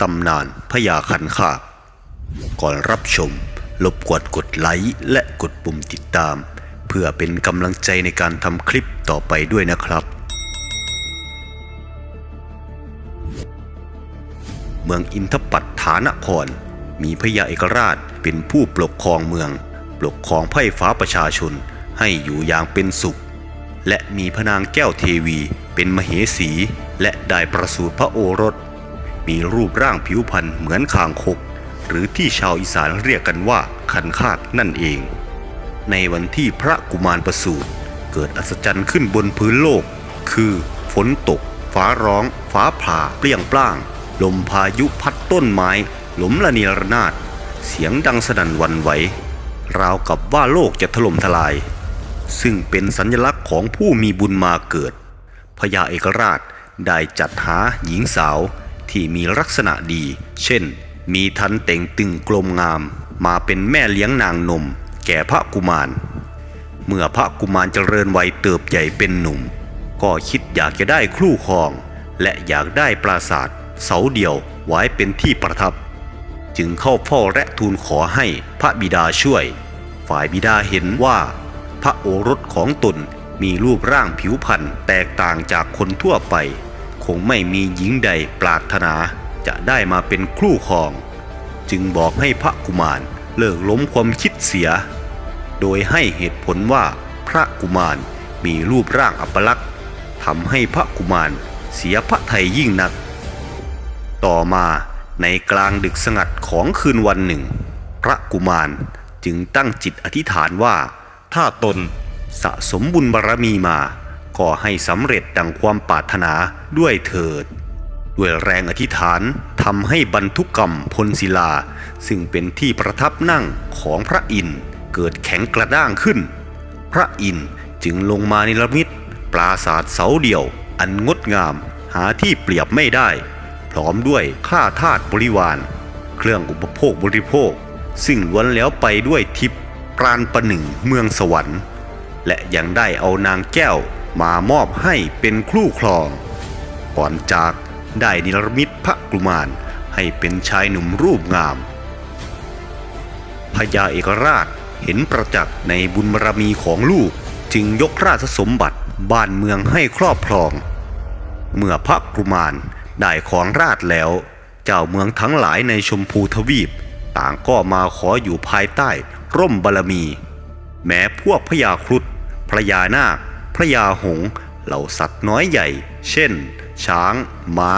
ตำนานพญาคันคาก ก่อนรับชมรบกวนกดไลค์และกดปุ่มติดตาม เพื่อเป็นกำลังใจในการทำคลิปต่อไปด้วยนะครับ เมืองอินทปัตฐานคร มีพญาเอกราชเป็นผู้ปกครองเมือง ปกครองไพร่ฟ้าประชาชนให้อยู่อย่างเป็นสุข และมีพระนางแก้วเทวีเป็นมเหสี และได้ประสูติพระโอรส มีรูปร่างผิวพรรณเหมือนคางคก หรือที่ชาวอีสานเรียกกันว่าคันคากนั่นเอง ในวันที่พระกุมารประสูติเกิดอัศจรรย์ขึ้นบนพื้นโลก คือฝนตก ฟ้าร้อง ฟ้าผ่า เปรี้ยงปร้าง ลมพายุพัดต้นไม้หลมละเนระนาดเสียงดังสนั่นวันไหว ราวกับว่าโลกจะถล่มทลาย ซึ่งเป็นสัญลักษณ์ของผู้มีบุญมาเกิดพญาเอกราชได้จัดหาหญิงสาว ที่มีลักษณะดี เช่น มีทันเต่งตึงกลมงาม มาเป็นแม่เลี้ยงนางนม แก่พระกุมาร เมื่อพระกุมารเจริญวัยเติบใหญ่เป็นหนุ่ม ก็คิดอยากจะได้ครู่ครอง และอยากได้ปราสาทเสาเดียวไว้เป็นที่ประทับ จึงเข้าเฝ้าและทูลขอให้พระบิดาช่วย ฝ่ายบิดาเห็นว่า พระโอรสของตนมีรูปร่างผิวพรรณแตกต่างจากคนทั่วไป งไม่มีหญิงใดปรารถนาจะได้มาเป็นครู่ครอง จึงบอกให้พระกุมารเลิกล้มความคิดเสีย โดยให้เหตุผลว่าพระกุมารมีรูปร่างอัปลักษณ์ทำให้พระกุมารเสียพระไทยยิ่งนัก ต่อมาในกลางดึกสงัดของคืนวันหนึ่ง พระกุมารจึงตั้งจิตอธิษฐานว่า ถ้าตนสะสมบุญบารมีมา ก็ให้สำเร็จดังความปรารถนาด้วยเถิด ด้วยแรงอธิษฐานทำให้บรรทุกกรรมพลศิลา ซึ่งเป็นที่ประทับนั่งของพระอินทร์เกิดแข็งกระด้างขึ้น พระอินทร์จึงลงมานิรมิตปราสาทเสาเดี่ยว อันงดงามหาที่เปรียบไม่ได้ พร้อมด้วยข้าทาสบริวาร เครื่องอุปโภคบริโภค ซึ่งล้วนแล้วไปด้วยทิพย์ปราณประหนึ่งเมืองสวรรค์ และยังได้เอานางแก้ว มามอบให้เป็นครู่ครอง ก่อนจากได้นิรมิตพระกุมารให้เป็นชายหนุ่มรูปงาม พญาเอกราชเห็นประจักษ์ในบุญบารมีของลูกจึงยกราชสมบัติบ้านเมืองให้ครอบครอง เมื่อพระกุมารได้ของราชแล้ว เจ้าเมืองทั้งหลายในชมพูทวีป ต่างก็มาขออยู่ภายใต้ร่มบารมี แม้พวกพญาครุฑพระยานาค ระยาหงส์เหล่าสัตว์น้อยใหญ่ เช่น ช้าง ม้า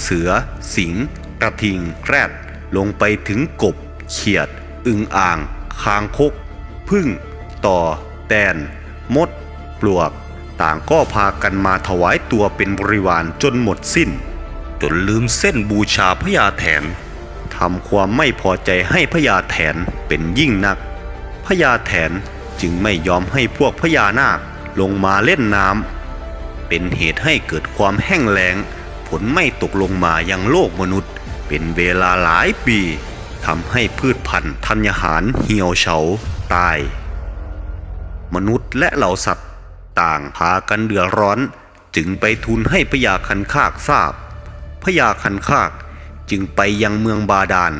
เสือ สิงห์กระทิง แรด ลงไปถึงกบ เขียด อึงอ่าง คางคก พึ่ง ต่อ แตน มด ปลวก ต่างก็พากันมาถวายตัวเป็นบริวารจนหมดสิ้น จนลืมเส้นบูชาพญาแถนทำความไม่พอใจให้พญาแถนเป็นยิ่งนักพญาแถนจึงไม่ยอมให้พวกพญานาค ลงมาเล่นน้ำเป็นเหตุให้เกิดความแห้งแล้ง ผลไม่ตกลงมายังโลกมนุษย์ เป็นเวลาหลายปีทำให้พืชพันธุ์ธัญญาหารเหี่ยวเฉาตาย มนุษย์และเหล่าสัตว์ต่างพากันเดือดร้อน จึงไปทูลให้พญาคันคากทราบพญาคันคากจึงไปยังเมืองบาดาล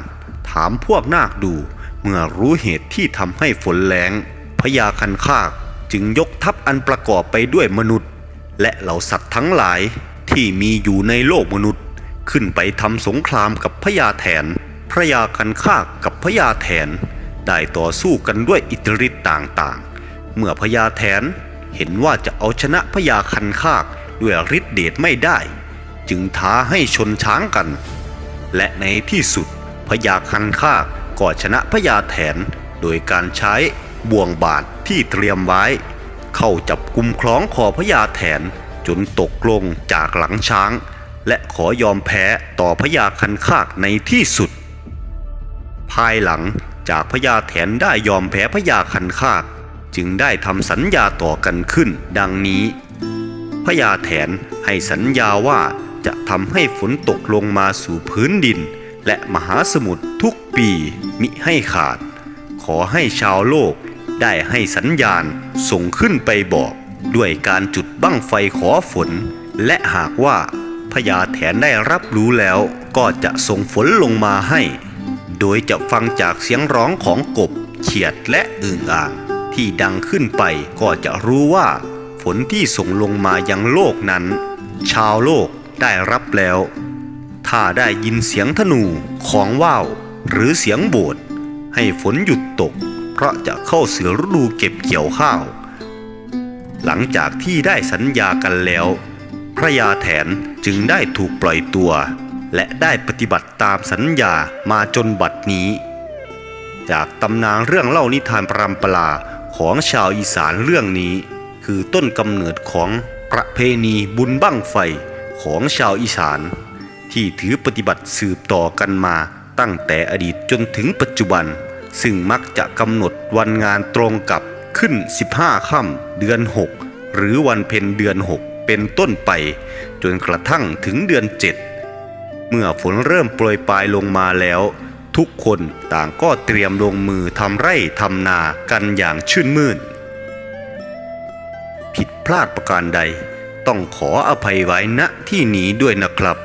ถามพวกนาคดูเมื่อรู้เหตุที่ทำให้ฝนแล้งพญาคันคาก จึงยกทัพอันประกอบไปด้วยมนุษย์ และเหล่าสัตว์ทั้งหลายที่มีอยู่ในโลกมนุษย์ ขึ้นไปทำสงครามกับพญาแถน พระยาคันคากกับพญาแถน ได้ต่อสู้กันด้วยอิทธิฤทธิ์ต่างๆ เมื่อพญาแถนเห็นว่าจะเอาชนะพญาคันคากด้วยฤทธิเดชไม่ได้ จึงท้าให้ชนช้างกัน และในที่สุดพญาคันคากก็ชนะพญาแถนโดยการใช้ บ่วงบาทที่เตรียมไว้ เข้าจับกุมคล้องคอพญาแถนจนตกลงจากหลังช้าง และขอยอมแพ้ต่อพญาคันคากในที่สุด ภายหลังจากพญาแถนได้ยอมแพ้พญาคันคาก จึงได้ทำสัญญาต่อกันขึ้น ดังนี้พญาแถนให้สัญญาว่าจะทำให้ฝนตกลงมาสู่พื้นดิน และมหาสมุทรทุกปีมิให้ขาด ขอให้ชาวโลก ได้ให้สัญญาณส่งขึ้นไปบอก ด้วยการจุดบั้งไฟขอฝน และหากว่าพญาแถนได้รับรู้แล้วก็จะส่งฝนลงมาให้ โดยจะฟังจากเสียงร้องของกบ เขียดและอึ่งอ่าง ที่ดังขึ้นไปก็จะรู้ว่าฝนที่ส่งลงมายังโลกนั้น ชาวโลกได้รับแล้ว ถ้าได้ยินเสียงธนูของว่าวหรือเสียงโบสให้ฝนหยุดตก เพราะจะเข้าสู่ฤดูเก็บเกี่ยวข้าว หลังจากที่ได้สัญญากันแล้ว พระยาแถนจึงได้ถูกปล่อยตัว และได้ปฏิบัติตามสัญญามาจนบัดนี้ จากตำนานเรื่องเล่านิทานปรำปราของชาวอีสานเรื่องนี้ คือต้นกำเนิดของประเพณีบุญบั้งไฟของชาวอีสาน ที่ถือปฏิบัติสืบต่อกันมาตั้งแต่อดีตจนถึงปัจจุบัน ซึ่งมักจะกำหนดวันงานตรงกับขึ้น 15 ค่ำเดือน 6 หรือวันเพ็ญเดือน 6 เป็นต้นไป จนกระทั่งถึงเดือน 7 เมื่อฝนเริ่มโปรยปลายลงมาแล้ว ทุกคนต่างก็เตรียมลงมือทำไร่ทำนากันอย่างชื่นมื่น ผิดพลาดประการใด ต้องขออภัยไว้ณที่นี้ด้วยนะครับ